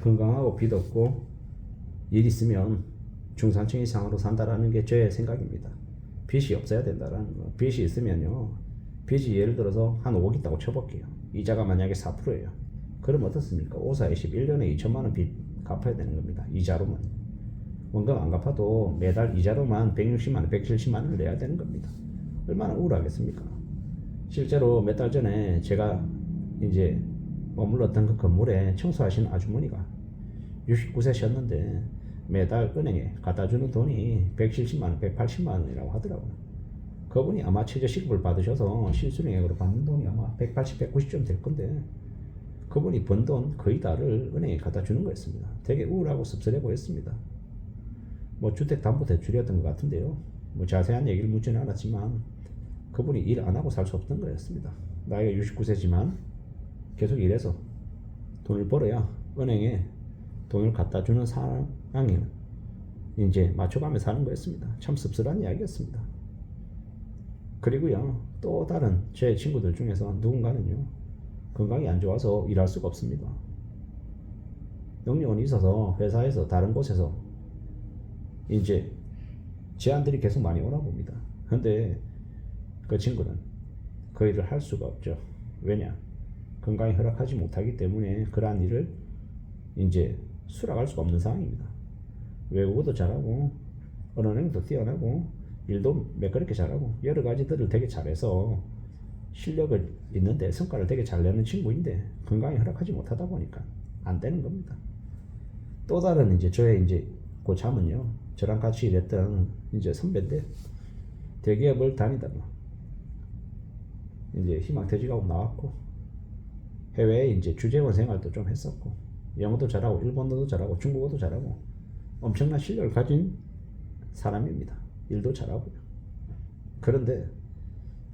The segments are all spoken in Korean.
건강하고 빚 없고 일 있으면 중산층 이상으로 산다라는 게 제 생각입니다. 빚이 없어야 된다라는 거. 빚이 있으면요. 빚이 예를 들어서 한 5억 있다고 쳐볼게요. 이자가 만약에 4%예요. 그럼 어떻습니까? 5, 4, 20, 1년에 2천만 원 빚 갚아야 되는 겁니다. 이자로만. 원금 안 갚아도 매달 이자로만 160만 원, 170만 원을 내야 되는 겁니다. 얼마나 우울하겠습니까? 실제로 몇 달 전에 제가 이제 머물렀던 그 건물에 청소하시는 아주머니가 69세셨는데 매달 은행에 갖다 주는 돈이 170만 원, 180만 원이라고 하더라고요. 그분이 아마 최저시급을 받으셔서 실수령액으로 받는 돈이 아마 180, 190점 될 건데 그분이 번 돈 거의 다를 은행에 갖다 주는 거였습니다. 되게 우울하고 씁쓸해 보였습니다. 뭐 주택담보대출이었던 것 같은데요. 뭐 자세한 얘기를 묻지는 않았지만 그분이 일 안 하고 살 수 없던 거였습니다. 나이가 69세지만 계속 일해서 돈을 벌어야 은행에 돈을 갖다 주는 상황에 이제 맞춰가며 사는 거였습니다. 참 씁쓸한 이야기였습니다. 그리고요 또 다른 제 친구들 중에서 누군가는요 건강이 안 좋아서 일할 수가 없습니다. 영리원이 있어서 회사에서 다른 곳에서 이제 제안들이 계속 많이 오나 봅니다. 근데 그 친구는 그 일을 할 수가 없죠. 왜냐? 건강이 허락하지 못하기 때문에 그러한 일을 이제 수락할 수가 없는 상황입니다. 외국어도 잘하고 언어능도 뛰어나고 일도 매끄럽게 잘하고 여러 가지들을 되게 잘해서 실력을 있는데 성과를 되게 잘 내는 친구인데 건강이 허락하지 못하다 보니까 안 되는 겁니다. 또 다른 이제 저의 이제 고참은요 저랑 같이 일했던 이제 선배인데 대기업을 다니다가 이제 희망퇴직하고 나왔고 해외에 이제 주재원 생활도 좀 했었고 영어도 잘하고 일본어도 잘하고 중국어도 잘하고 엄청난 실력을 가진 사람입니다. 일도 잘하고요. 그런데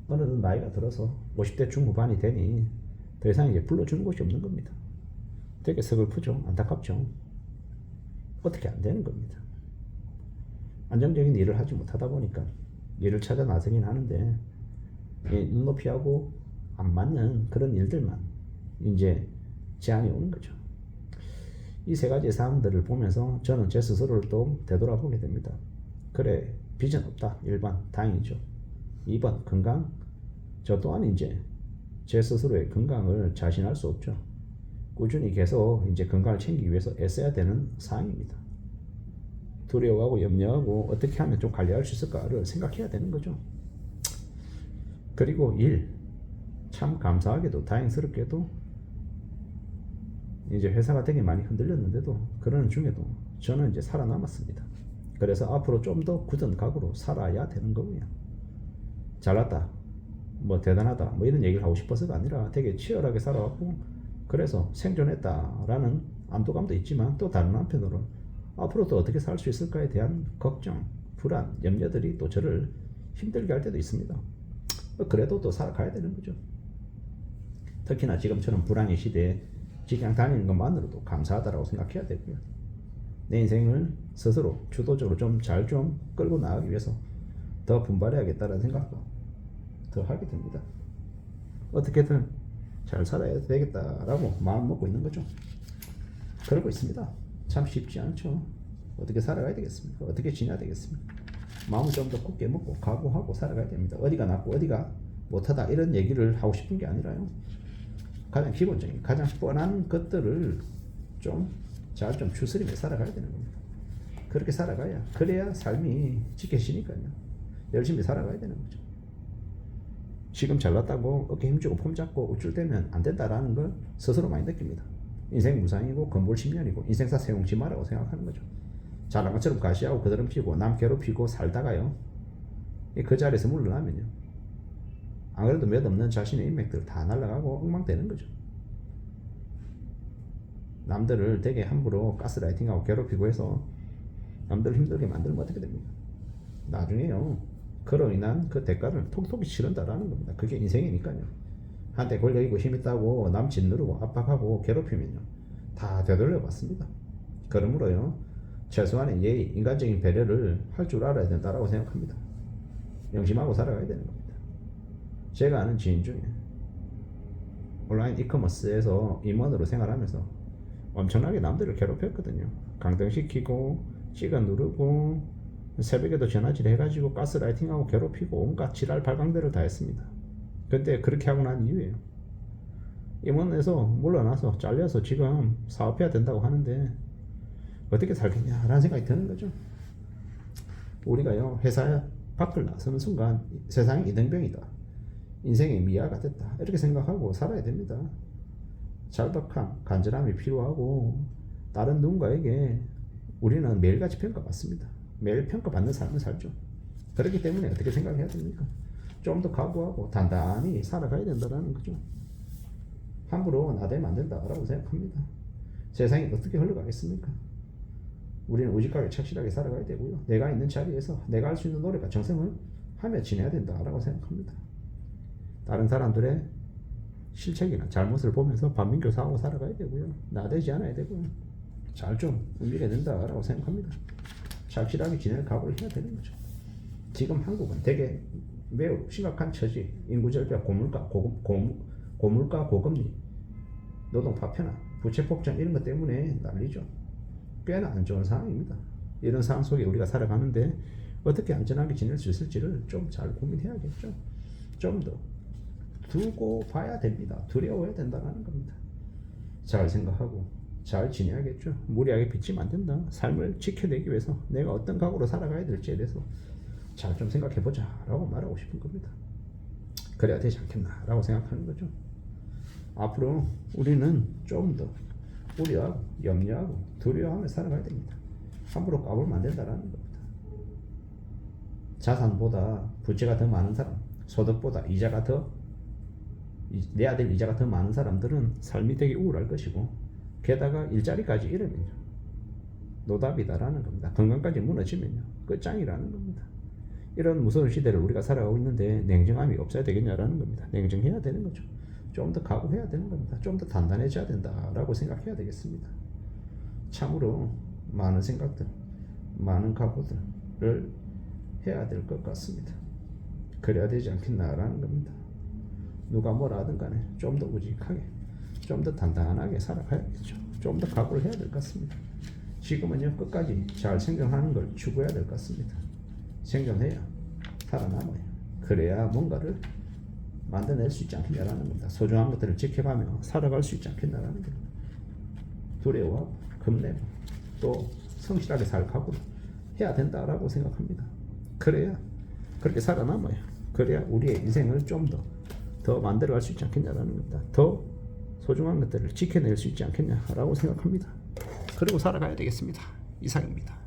어느덧 나이가 들어서 50대 중후반이 되니 더 이상 이제 불러주는 곳이 없는 겁니다. 되게 서글프죠. 안타깝죠. 어떻게 안 되는 겁니다. 안정적인 일을 하지 못하다 보니까 일을 찾아 나서긴 하는데 이 눈높이하고 안 맞는 그런 일들만 이제 제한이 오는 거죠. 이 세 가지 사항들을 보면서 저는 제 스스로를 또 되돌아보게 됩니다. 그래, 비전 없다. 1번, 다행이죠. 2번, 건강. 저 또한 이제 제 스스로의 건강을 자신할 수 없죠. 꾸준히 계속 이제 건강을 챙기기 위해서 애써야 되는 사항입니다. 두려워하고 염려하고 어떻게 하면 좀 관리할 수 있을까를 생각해야 되는 거죠. 그리고 일. 참 감사하게도 다행스럽게도 이제 회사가 되게 많이 흔들렸는데도 그런 중에도 저는 이제 살아남았습니다. 그래서 앞으로 좀 더 굳은 각오로 살아야 되는 거고요. 잘났다, 뭐 대단하다, 뭐 이런 얘기를 하고 싶어서가 아니라 되게 치열하게 살아왔고 그래서 생존했다라는 안도감도 있지만 또 다른 한편으로 앞으로 또 어떻게 살 수 있을까에 대한 걱정, 불안, 염려들이 또 저를 힘들게 할 때도 있습니다. 그래도 또 살아가야 되는 거죠. 특히나 지금처럼 불황의 시대에 직장 다니는 것만으로도 감사하다라고 생각해야 되고요. 내 인생을 스스로 주도적으로 좀잘좀 끌고 나가기 위해서 더 분발해야겠다는 생각도 더 하게 됩니다. 어떻게든 잘 살아야 되겠다라고 마음 먹고 있는 거죠. 그러고 있습니다. 참 쉽지 않죠. 어떻게 살아가야 되겠습니까? 어떻게 지내야 되겠습니까? 마음을 좀 더 굳게 먹고 각오하고 살아가야 됩니다. 어디가 낫고 어디가 못하다 이런 얘기를 하고 싶은 게 아니라요. 가장 기본적인 가장 뻔한 것들을 좀 잘 좀 추스리며 살아가야 되는 겁니다. 그렇게 살아가야 그래야 삶이 지켜지니까요. 열심히 살아가야 되는 거죠. 지금 잘났다고 어깨 힘주고 폼 잡고 우쭐대면 안 된다라는 걸 스스로 많이 느낍니다. 인생 무상이고 건물 10년이고 인생사 세웅지 마라고 생각하는 거죠. 잘난 것처럼 가시하고 그들은 피고 남 괴롭히고 살다가요. 그 자리에서 물러나면요. 안 그래도 몇 없는 자신의 인맥들 다 날아가고 엉망되는 거죠. 남들을 되게 함부로 가스라이팅하고 괴롭히고 해서 남들을 힘들게 만들면 어떻게 됩니까? 나중에요. 그로 인한 그 대가를 톡톡히 치른다라는 겁니다. 그게 인생이니까요. 한때 권력이고 힘 있다고 남 짓누르고 압박하고 괴롭히면요. 다 되돌려 봤습니다. 그러므로요. 최소한의 예의, 인간적인 배려를 할 줄 알아야 된다라고 생각합니다. 명심하고 살아가야 되는 겁니다. 제가 아는 지인 중에 온라인 이커머스에서 임원으로 생활하면서 엄청나게 남들을 괴롭혔거든요. 강등시키고 찍어 누르고 새벽에도 전화질 해가지고 가스라이팅하고 괴롭히고 온갖 지랄 발광대를 다 했습니다. 근데 그렇게 하고 난 이후에요. 임원에서 물러나서 잘려서 지금 사업해야 된다고 하는데 어떻게 살겠냐라는 생각이 드는 거죠. 우리가요 회사 밖을 나서는 순간 세상이 이등병이다. 인생의 미아가 됐다. 이렇게 생각하고 살아야 됩니다. 절박함, 간절함이 필요하고 다른 누군가에게 우리는 매일같이 평가받습니다. 매일 평가받는 삶을 살죠. 그렇기 때문에 어떻게 생각해야 됩니까? 좀 더 각오하고 단단히 살아가야 된다는 거죠. 함부로 나대면 안 된다라고 생각합니다. 세상이 어떻게 흘러가겠습니까? 우리는 우직하게 착실하게 살아가야 되고요. 내가 있는 자리에서 내가 할 수 있는 노력과 정성을 하며 지내야 된다라고 생각합니다. 다른 사람들의 실책이나 잘못을 보면서 반민교사하고 살아가야 되고요. 나대지 않아야 되고요. 잘 좀 움직여야 된다라고 생각합니다. 착실하게 지낼 각오를 해야 되는 거죠. 지금 한국은 되게 매우 심각한 처지, 인구 절벽, 고물가, 고금, 고, 고물가, 고금리, 노동 파편화, 부채 폭증 이런 것 때문에 난리죠. 꽤나 안 좋은 상황입니다. 이런 상황 속에 우리가 살아가는데 어떻게 안전하게 지낼 수 있을지를 좀 잘 고민해야겠죠. 좀 더 두고 봐야 됩니다. 두려워야 된다는 겁니다. 잘 생각하고 잘 지내야겠죠. 무리하게 빚지면 안 된다. 삶을 지켜내기 위해서 내가 어떤 각오로 살아가야 될지에 대해서 잘 좀 생각해 보자라고 말하고 싶은 겁니다. 그래야 되지 않겠나라고 생각하는 거죠. 앞으로 우리는 좀 더 우려하고 염려하고 두려워하며 살아가야 됩니다. 함부로 까불면 안 된다라는 겁니다. 자산보다 부채가 더 많은 사람, 소득보다 이자가 더 이- 내야 될 이자가 더 많은 사람들은 삶이 되게 우울할 것이고 게다가 일자리까지 잃으면요 노답이다라는 겁니다. 건강까지 무너지면요 끝장이라는 겁니다. 이런 무서운 시대를 우리가 살아가고 있는데 냉정함이 없어야 되겠냐라는 겁니다. 냉정해야 되는 거죠. 좀 더 각오해야 되는 겁니다. 좀 더 단단해져야 된다라고 생각해야 되겠습니다. 참으로 많은 생각들, 많은 각오들을 해야 될 것 같습니다. 그래야 되지 않겠나라는 겁니다. 누가 뭐라 하든 간에 좀 더 우직하게, 좀 더 단단하게 살아가야겠죠. 좀 더 각오를 해야 될 것 같습니다. 지금은요, 끝까지 잘 생존하는 걸 추구해야 될 것 같습니다. 생존해야 살아남아요. 그래야 뭔가를 만들어낼 수 있지 않겠냐라는 겁니다. 소중한 것들을 지켜가며 살아갈 수 있지 않겠냐라는 겁니다. 두려워하고 겁내고 또 성실하게 살 각오를 해야 된다라고 생각합니다. 그래야 그렇게 살아남아요. 그래야 우리의 인생을 좀더 더 만들어갈 수 있지 않겠냐라는 겁니다. 더 소중한 것들을 지켜낼 수 있지 않겠냐라고 생각합니다. 그리고 살아가야 되겠습니다. 이상입니다.